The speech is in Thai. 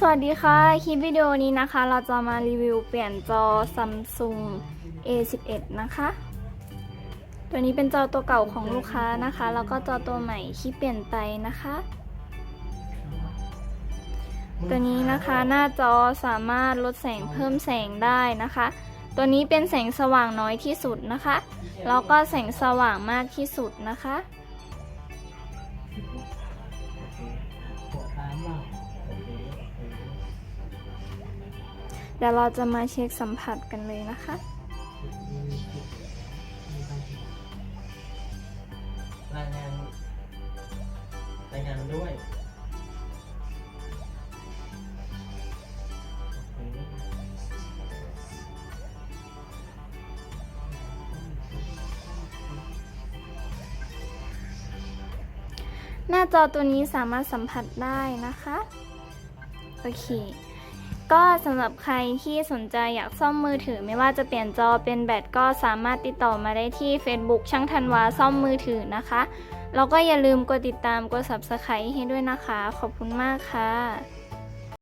สวัสดีค่ะ คลิปวิดีโอนี้นะคะ เราจะมารีวิวเปลี่ยนจอ Samsung A11 นะคะ ตัวนี้เป็นจอตัวเก่าของลูกค้านะคะ แล้วก็จอตัวใหม่ที่เปลี่ยนไปนะคะ ตัวนี้นะคะหน้าจอสามารถลดแสงเพิ่มแสงได้นะคะ ตัวนี้เป็นแสงสว่างน้อยที่สุดนะคะ แล้วก็แสงสว่างมากที่สุดนะคะ เดี๋ยวเราจะมาเช็คสัมผัสกันเลยนะคะ รายงานรายงานด้วยโอเคหน้าจอตัวนี้สามารถสัมผัสได้นะคะ โอเค ก็สำหรับใครที่สนใจอยากซ่อมมือถือไม่ว่าจะเปลี่ยนจอเป็นแบตก็สามารถติดต่อมาได้ที่ Facebook ช่างธันวาซ่อมมือถือนะคะ แล้วก็อย่าลืมกดติดตามกด Subscribe ให้ด้วยนะคะ ขอบคุณมากค่ะ